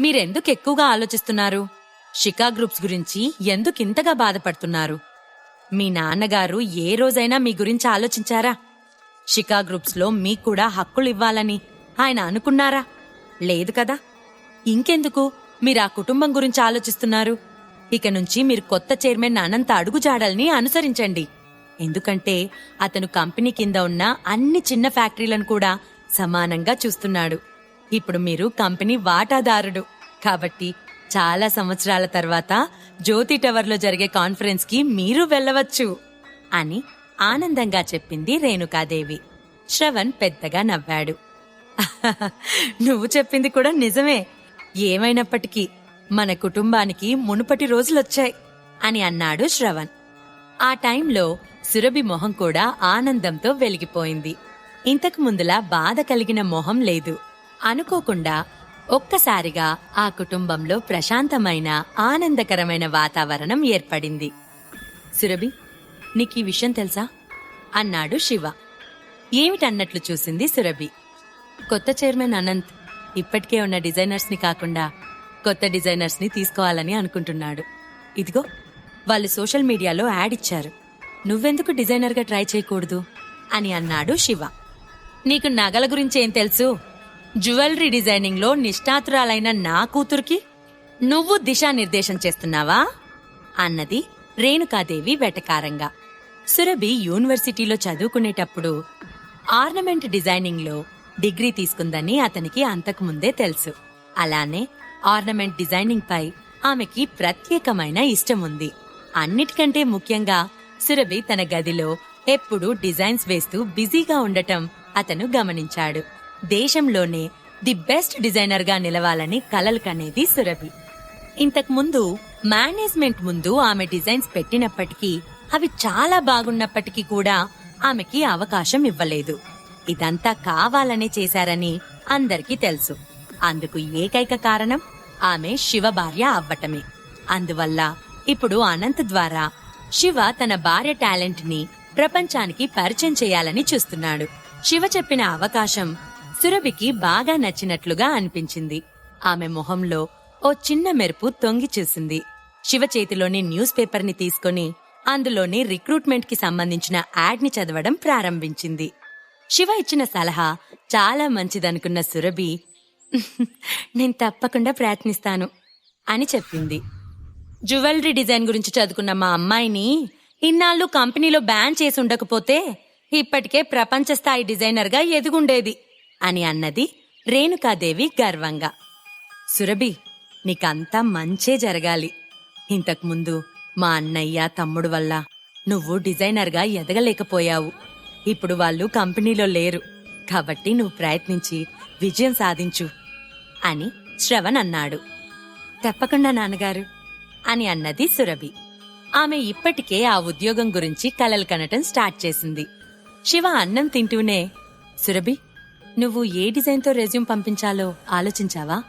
మీరెందుకు ఎక్కువగా ఆలోచిస్తున్నారు? షికా గ్రూప్స్ గురించి ఎందుకింతగా బాధపడుతున్నారు? మీ నాన్నగారు ఏ రోజైనా మీ గురించి ఆలోచించారా? షికా గ్రూప్స్లో మీకు కూడా హక్కులు ఇవ్వాలని ఆయన అనుకున్నారా? లేదు కదా? ఇంకెందుకు? మీరు ఆ కుటుంబం గురించి ఆలోచిస్తున్నారు. ఇక నుంచి మీరు కొత్త చైర్మన్ అనంత అడుగుజాడల్ని అనుసరించండి. ఎందుకంటే అతను కంపెనీ కింద ఉన్న అన్ని చిన్న ఫ్యాక్టరీలను కూడా సమానంగా చూస్తున్నాడు. ఇప్పుడు మీరు కంపెనీ వాటాదారుడు. కాబట్టి చాలా సంవత్సరాల తర్వాత జ్యోతి టవర్లో జరిగే కాన్ఫరెన్స్కి మీరు వెళ్ళవచ్చు అని ఆనందంగా చెప్పింది రేణుకాదేవి. శ్రవణ్ పెద్దగా నవ్వాడు. నువ్వు చెప్పింది కూడా నిజమే. ఏమైనప్పటికీ మన కుటుంబానికి మునుపటి రోజులొచ్చాయి అని అన్నాడు శ్రవణ్. ఆ టైంలో సురభి మొహం కూడా ఆనందంతో వెలిగిపోయింది. ఇంతకు ముందులా బాధ కలిగిన మొహం లేదు. అనుకోకుండా ఒక్కసారిగా ఆ కుటుంబంలో ప్రశాంతమైన ఆనందకరమైన వాతావరణం ఏర్పడింది. సురభి నీకీ విషయం తెలుసా? అన్నాడు శివ. ఏమిటన్నట్లు చూసింది సురభి. కొత్త చైర్మన్ అనంత్ ఇప్పటికే ఉన్న డిజైనర్స్ని కాకుండా కొత్త డిజైనర్స్ని తీసుకోవాలని అనుకుంటున్నాడు. ఇదిగో వాళ్ళు సోషల్ మీడియాలో యాడ్ ఇచ్చారు. నువ్వెందుకు డిజైనర్గా ట్రై చేయకూడదు? అని అన్నాడు శివ. నీకు నగల గురించి ఏం తెలుసు? జ్యువెలరీ డిజైనింగ్లో నిష్ణాతురాలైన నా కూతురికి నువ్వు దిశానిర్దేశం చేస్తున్నావా? అన్నది రేణుకాదేవి వెటకారంగా. సురభి యూనివర్సిటీలో చదువుకునేటప్పుడు ఆర్నమెంట్ డిజైనింగ్లో డిగ్రీ తీసుకుందని అతనికి అంతకుముందే తెలుసు. అలానే ఆర్నమెంట్ డిజైనింగ్ పై ఆమెకి ప్రత్యేకమైన ఇష్టం ఉంది అన్నిటికంటే ముఖ్యంగా సురభి తన గదిలో ఎప్పుడూ డిజైన్స్ వేస్తూ బిజీగా ఉండటం అతను గమనించాడు. దేశంలోనే ది బెస్ట్ డిజైనర్గా నిలవాలని కలలు కనేది సురభి. ఇంతకుముందు మేనేజ్మెంట్ ముందు ఆమె డిజైన్స్ పెట్టినప్పటికీ అవి చాలా బాగున్నప్పటికీ కూడా ఆమెకి అవకాశం ఇవ్వలేదు. ఇదంతా కావాలనే చేశారని అందరికీ తెలుసు. అందుకు ఏకైక కారణం ఆమె శివ భార్య అవ్వటమే. అందువల్ల ఇప్పుడు అనంత్ ద్వారా శివ తన భార్య టాలెంట్ని ప్రపంచానికి పరిచయం చేయాలని చూస్తున్నాడు. శివ చెప్పిన అవకాశం సురభికి బాగా నచ్చినట్లుగా అనిపించింది. ఆమె మొహంలో ఓ చిన్న మెరుపు తొంగి చూసింది. శివ చేతిలోని న్యూస్ పేపర్ని తీసుకుని అందులోని రిక్రూట్మెంట్కి సంబంధించిన యాడ్ని చదవడం ప్రారంభించింది. శివ ఇచ్చిన సలహా చాలా మంచిదనుకున్న సురభి నేను తప్పకుండా ప్రయత్నిస్తాను అని చెప్పింది. జ్యువెలరీ డిజైన్ గురించి చదువుకున్న మా అమ్మాయిని ఇన్నాళ్ళు కంపెనీలో బ్యాన్ చేసి ఉండకపోతే ఇప్పటికే ప్రపంచ స్థాయి డిజైనర్గా ఎదుగుండేది. అని అన్నది రేణుకాదేవి గర్వంగా. సురభి నీకంతా మంచే జరగాలి. ఇంతకుముందు మా అన్నయ్య తమ్ముడు వల్ల నువ్వు డిజైనర్గా ఎదగలేకపోయావు. ఇప్పుడు వాళ్ళు కంపెనీలో లేరు. కాబట్టి నువ్వు ప్రయత్నించి విజయం సాధించు అని శ్రవణ్ అన్నాడు. తప్పకుండా నాన్నగారు అని అన్నది సురభి. ఆమె ఇప్పటికే ఆ ఉద్యోగం గురించి కలలు కనటం స్టార్ట్ చేసింది. శివ అన్నం తింటూనే సురభి నువ్వు ఏ డిజైన్తో రెజ్యూమ్ పంపించాలో ఆలోచించావా?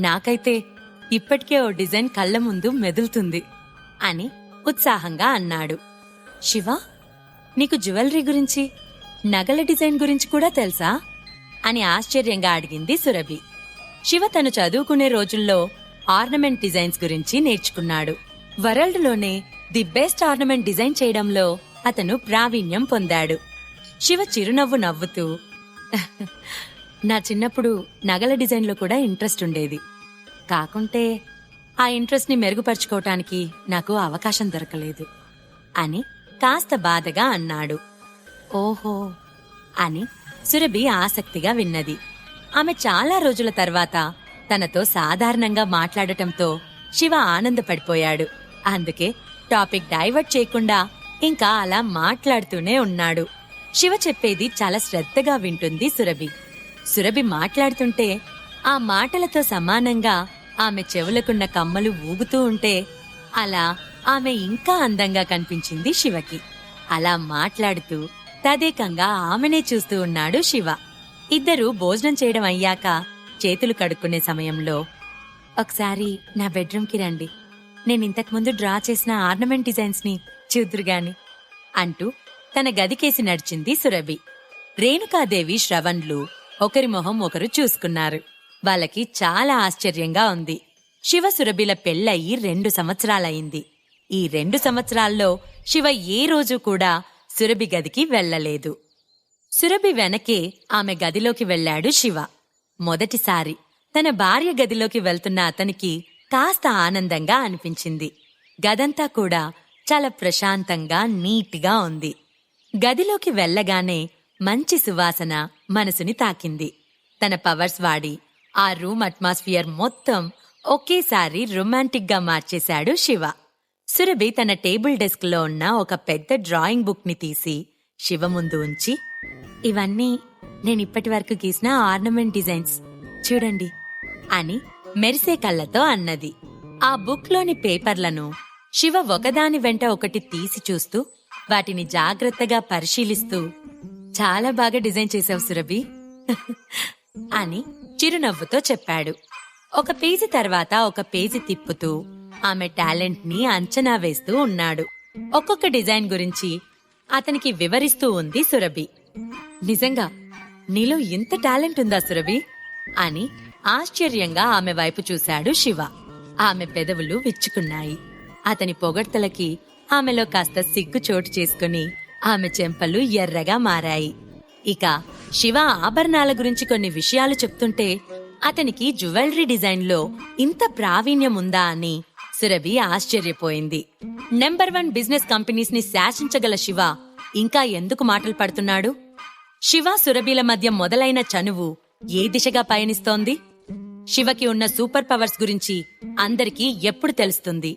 నాకైతే ఇప్పటికే ఓ డిజైన్ కళ్ళ ముందు మెదులుతుంది అని ఉత్సాహంగా అన్నాడు. శివ నీకు జ్యువెలరీ గురించి నగల డిజైన్ గురించి కూడా తెలుసా? అని ఆశ్చర్యంగా అడిగింది సురభి. శివ తను చదువుకునే రోజుల్లో ఆర్నమెంట్ డిజైన్స్ గురించి నేర్చుకున్నాడు. వరల్డ్లోనే ది బెస్ట్ ఆర్నమెంట్ డిజైన్ చేయడంలో అతను ప్రావీణ్యం పొందాడు. శివ చిరునవ్వు నవ్వుతూ నా చిన్నప్పుడు నగల డిజైన్లో కూడా ఇంట్రెస్ట్ ఉండేది. కాకుంటే ఆ ఇంట్రెస్ట్ని మెరుగుపరుచుకోవటానికి నాకు అవకాశం దొరకలేదు. అని కాస్త బాధగా అన్నాడు. ఓహో! అని సురభి ఆసక్తిగా విన్నది. ఆమె చాలా రోజుల తర్వాత తనతో సాధారణంగా మాట్లాడటంతో శివ ఆనందపడిపోయాడు. అందుకే టాపిక్ డైవర్ట్ చేయకుండా ఇంకా అలా మాట్లాడుతూనే ఉన్నాడు. శివ చెప్పేది చాలా శ్రద్ధగా వింటుంది సురభి. సురభి మాట్లాడుతుంటే ఆ మాటలతో సమానంగా ఆమె చెవులకున్న కమ్మలు ఊగుతూ ఉంటే అలా ఆమె ఇంకా అందంగా కనిపించింది శివకి. అలా మాట్లాడుతూ తదేకంగా ఆమెనే చూస్తూ ఉన్నాడు శివ. ఇద్దరూ భోజనం చేయడం అయ్యాక చేతులు కడుక్కునే సమయంలో ఒకసారి నా బెడ్రూమ్కి రండి. నేను ఇంతకుముందు డ్రా చేసిన ఆర్నమెంట్ డిజైన్స్ని చూద్దురుగాని అంటూ తన గదికేసి నడిచింది సురభి. రేణుకాదేవి శ్రవణ్లు ఒకరి మొహం ఒకరు చూసుకున్నారు. వాళ్ళకి చాలా ఆశ్చర్యంగా ఉంది. శివ సురభిల పెళ్ళయి రెండు సంవత్సరాలయింది. ఈ రెండు సంవత్సరాల్లో శివ ఏ రోజు కూడా సురభి గదికి వెళ్ళలేదు. సురభి వెనకే ఆమె గదిలోకి వెళ్ళాడు శివ. మొదటిసారి తన భార్య గదిలోకి వెళ్తున్న అతనికి కాస్త ఆనందంగా అనిపించింది. గదంతా కూడా చాలా ప్రశాంతంగా నీట్గా ఉంది. గదిలోకి వెళ్ళగానే మంచి సువాసన మనసుని తాకింది. తన పవర్స్ వాడి ఆ రూమ్ అట్మాస్ఫియర్ మొత్తం ఒకేసారి రొమాంటిక్గా మార్చేశాడు శివ. సురభి తన టేబుల్ డెస్క్లో ఉన్న ఒక పెద్ద డ్రాయింగ్ బుక్ని తీసి శివ ముందు ఉంచి ఇవన్నీ నేను ఇప్పటి వరకు గీసిన ఆర్నమెంట్ డిజైన్స్. చూడండి అని మెరిసే కళ్ళతో అన్నది. ఆ బుక్లోని పేపర్లను శివ ఒకదాని వెంట ఒకటి తీసి చూస్తూ వాటిని జాగ్రత్తగా పరిశీలిస్తూ చాలా బాగా డిజైన్ చేసావు సురభి. అని చిరునవ్వుతో చెప్పాడు. ఒక పేజీ తర్వాత ఒక పేజీ తిప్పుతూ ఆమె టాలెంట్ని అంచనా వేస్తూ ఉన్నాడు. ఒక్కొక్క డిజైన్ గురించి అతనికి వివరిస్తూ ఉంది సురభి. నిజంగా నీలో ఇంత టాలెంట్ ఉందా సురభి? అని ఆశ్చర్యంగా ఆమె వైపు చూశాడు శివ. ఆమె పెదవులు విచ్చుకున్నాయి. అతని పొగడ్తలకి ఆమెలో కాస్త సిగ్గు చోటు చేసుకుని ఆమె చెంపలు ఎర్రగా మారాయి. ఇక శివ ఆభరణాల గురించి కొన్ని విషయాలు చెప్తుంటే అతనికి జ్యువెలరీ డిజైన్లో ఇంత ప్రావీణ్యం ఉందా అని సురభి ఆశ్చర్యపోయింది. నెంబర్ వన్ బిజినెస్ కంపెనీస్ని శాసించగల శివ ఇంకా ఎందుకు మాటలు పడుతున్నాడు? శివ సురభిల మధ్య మొదలైన చనువు ఏ దిశగా పయనిస్తోంది? శివకి ఉన్న సూపర్ పవర్స్ గురించి అందరికీ ఎప్పుడు తెలుస్తుంది?